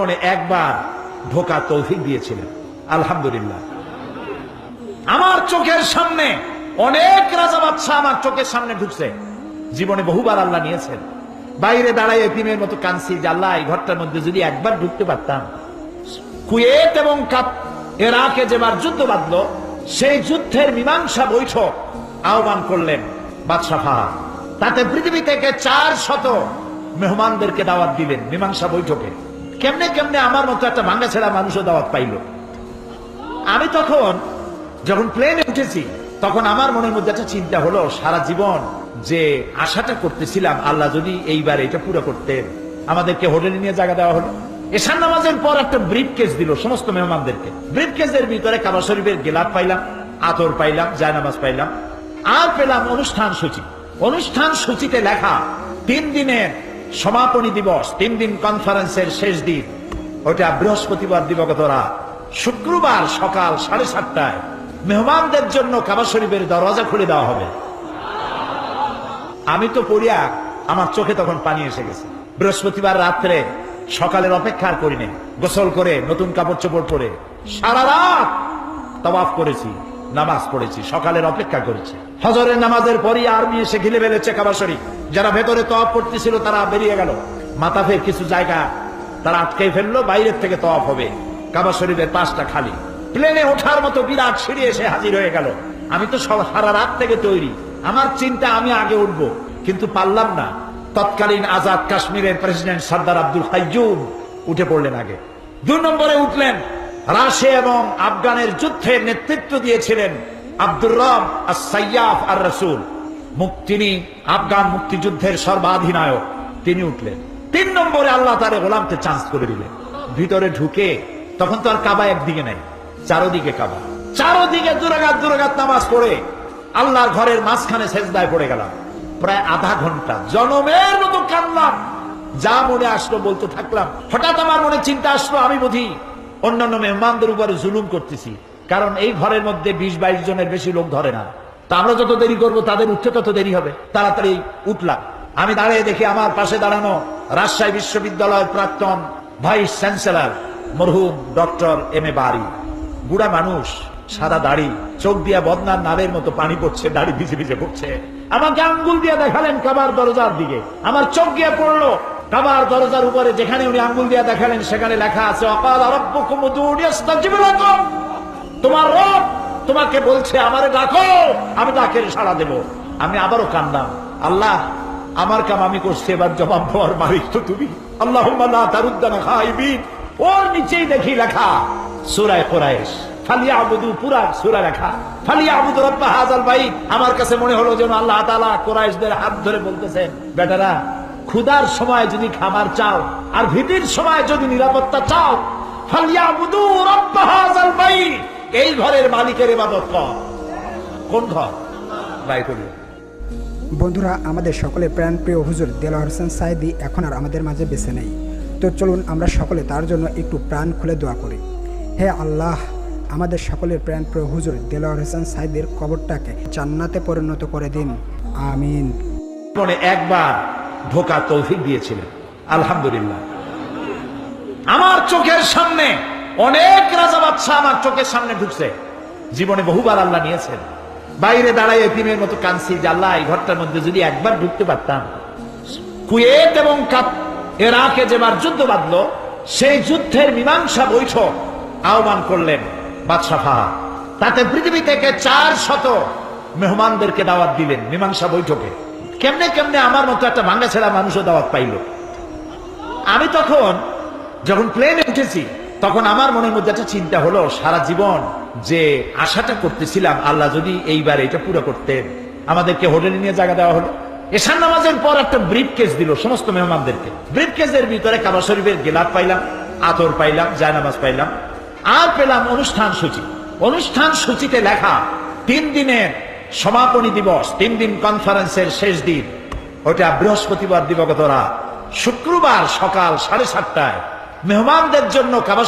জীবনে একবার ঢোকা তৌফিক দিয়েছিলেন। আলহামদুলিল্লাহ। আমার চোখের সামনে অনেক রাজা বাদশাহ আমার চোখের সামনে ঢুকছে। জীবনে বহুবার আল্লাহ নিয়েছেন। বাইরে দাঁড়ায় এতিমের মতো কানসি যে এই ঘরটার মধ্যে যদি একবার ঢুকতে পারতাম। কুয়েত এবং কাপ, এরাকে যেবার যুদ্ধ বাঁধলো, সেই যুদ্ধের মীমাংসা বৈঠক আহ্বান করলেন বাদশাহ। তাতে পৃথিবী থেকে চার শত মেহমানদেরকে দাওয়াত দিলেন মীমাংসা বৈঠকে। কেমনে কেমনে আমার মতো একটা ভাঙ্গা ছেড়া মানুষও দাওয়াত পাইল। আমি তখন যখন প্লেনে উঠেছি, তখন আমার মনের মধ্যে একটা চিন্তা হলো, সারা জীবন যে আশাটা করতেছিলাম, আল্লাহ যদি এইবার এটা পুরো করতেন, আমাদেরকে হোটেলে নিয়ে জায়গা দেওয়া হলো। এশান নামাজের পর একটা ব্রিফ কেস দিল সমস্ত মেহমানদেরকে। ব্রিফ কেসের ভিতরে কাবা শরীফের গেলাপ পাইলাম, আতর পাইলাম, জায়নামাজ পাইলাম। আর পেলাম অনুষ্ঠান সূচি। অনুষ্ঠান সূচিতে লেখা, তিন দিনের সমাপনী দিবস, তিন দিন কনফারেন্সের শেষ দিন। ওটা বৃহস্পতিবার দিবগত রাত শুক্রবার সকাল সাড়ে সাতটায় মেহমানদের জন্য কাবা শরীফের দরজা খুলে দেওয়া হবে। আমি তো পড়িয়া আমার চোখে তখন পানি এসে গেছে। বৃহস্পতিবার রাত্রে সকালের অপেক্ষা করিনি। গোসল করে, নতুন কাপড় চোপড় পরে সারা রাত তবাফ করেছি। নামাজ পড়েছি, সকালের অপেক্ষা করেছি। হজরের নামাজের পরই আর্মি এসে ঘিলে ফেলেছে কাবা শরীফ। যারা ভেতরে তওয়াফ করতেছিল, তারা বেরিয়ে গেল। মাতাফের কিছু জায়গা তারা আটকে ফেলল, বাইরের থেকে তওয়াফ হবে। কাবা শরীফের পাশটা খালি। প্লেনে ওঠার মতো বিরাট সিঁড়ি এসে হাজির হয়ে গেল। আমি তো সব সারা রাত থেকে তৈরি। আমার চিন্তা আমি আগে উঠবো, কিন্তু পারলাম না। তৎকালীন আজাদ কাশ্মীরের প্রেসিডেন্ট সর্দার আব্দুল কাইজুম উঠে পড়লেন আগে। দুই নম্বরে উঠলেন। রাশিয়া এবং আফগানের যুদ্ধের নেতৃত্ব দিয়েছিলেন আব্দুর রব আর সাইয়াফ আর রসুল তিনি আফগান মুক্তিযুদ্ধের সর্বাধিনায়ক। তিনি উঠলেন। তিন নম্বরে আল্লাহ তারে গোলামকে চান্স করে দিলেন। ভিতরে ঢুকে তখন তো আর কাবা একদিকে নাই, চারোদিকে কাবা। চারোদিকে দুরাগাত দুরাগাত নামাজ পড়ে আল্লাহর ঘরের মাঝখানে সেজদায় পড়ে গেলাম। প্রায় আধা ঘণ্টা জনমের মতো কানলাম যা মনে আসলো বলতে থাকলাম। হঠাৎ আমার মনে চিন্তা আসলো, আমি বুঝি অন্যান্য মেহমানদের উপরে জুলুম করতেছি। কারণ এই ঘরের মধ্যে বিশ বাইশ জনের বেশি লোক ধরে না। তা আমরা যত দেরি করব, তাদের উঠতে তত দেরি হবে। তাড়াতাড়ি উঠলাম। আমি দাঁড়িয়ে দেখি আমার পাশে দাঁড়ানো রাজশাহী বিশ্ববিদ্যালয়ের প্রাক্তন ভাইস চ্যান্সেলর, মরহুম ডক্টর এম এ বাড়ি বুড়া মানুষ, সাদা দাড়ি, চোখ দিয়া বদনার নালের মতো পানি পড়ছে, দাড়ি ভিজে ভিজে পড়ছে। আমাকে আঙ্গুল দিয়ে দেখালেন কাবার দরজার দিকে। আমার চোখ গিয়ে পড়ল কাবার দরজার উপরে যেখানে উনি আঙ্গুল দিয়ে দেখালেন, সেখানে লেখা আছে, অকাল তোমার রব তোমাকে বলছে, আমারে ডাকো, আমি ডাকের সাড়া দেব। আমি আবারও কান্দাম, আল্লাহ, আমার কাম আমি করছি, এবার জবাব দেওয়ার মালিক তো তুমি। আল্লাহ তারুদ্দানা খাইবিন। ওর নিচেই দেখি লেখা, সুরায় কোরাইশ। ফালিয়া পুরা লেখা ফালিয়া ভাই আমার কাছে মনে হলো যেন আল্লাহ তাআলা কোরাইশদের হাত ধরে বলতেছেন, বেটারা ক্ষুধার সময় যদি খাবার চাও আর ভীতির সময় যদি নিরাপত্তা চাও এই ঘরের মালিকের ইবাদত কর। কোন ঘর? বন্ধুরা আমাদের সকলের প্রাণপ্রিয় হুজুর দেলোয়ার হোসেন সাইদি এখন আর আমাদের মাঝে বেছে নেই। তো চলুন আমরা সকলে তার জন্য একটু প্রাণ খুলে দোয়া করি। হে আল্লাহ আমাদের সকলের প্রাণপ্রিয় হুজুর দেলোয়ার হোসেন সাইদির কবরটাকে জান্নাতে পরিণত করে দিন। আমিন। একবার ঢোকা তৌফিক দিয়েছিলেন। আলহামদুলিল্লাহ। আমার চোখের সামনে অনেক রাজা বাদশাহ আমার চোখের সামনে ঢুকছে। জীবনে বহুবার আল্লাহ নিয়েছেন। বাইরে দাঁড়ায় এতিমের মতো কানসি যে আল্লাহ, এই ঘরটার মধ্যে যদি একবার ঢুকতে পারতাম। কুয়েত এবং কাপ, এরাকে যেবার যুদ্ধ বাঁধলো, সেই যুদ্ধের মীমাংসা বৈঠক আহ্বান করলেন বাদশাহ। তাতে পৃথিবী থেকে চার শত মেহমানদেরকে দাওয়াত দিলেন মীমাংসা বৈঠকে। কেমনে কেমনে আমার মতো একটা ভাঙ্গা ছেড়া মানুষও দাওয়াত পাইল। আমি তখন যখন প্লেনে উঠেছি, তখন আমার মনের মধ্যে একটা চিন্তা হলো, সারা জীবন যে আশাটা করতেছিলাম, আল্লাহ যদি এইবার এটা পুরো করতেন, আমাদেরকে হোটেলে নিয়ে জায়গা দেওয়া হলো। এশান নামাজের পর একটা ব্রিফ কেস দিল সমস্ত মেহমানদেরকে। ব্রিফ কেসের ভিতরে কাবা শরীফের গেলাপ পাইলাম, আতর পাইলাম, জায়নামাজ পাইলাম। আর পেলাম অনুষ্ঠান সূচি। অনুষ্ঠান সূচিতে লেখা, তিন দিনের সমাপনী দিবস, তিন দিন কনফারেন্সের শেষ দিন। ওটা বৃহস্পতিবার দিবগত রাত। শুক্রবার সকাল সাড়ে সাতটায়। মেহমানদের জন্য কাবা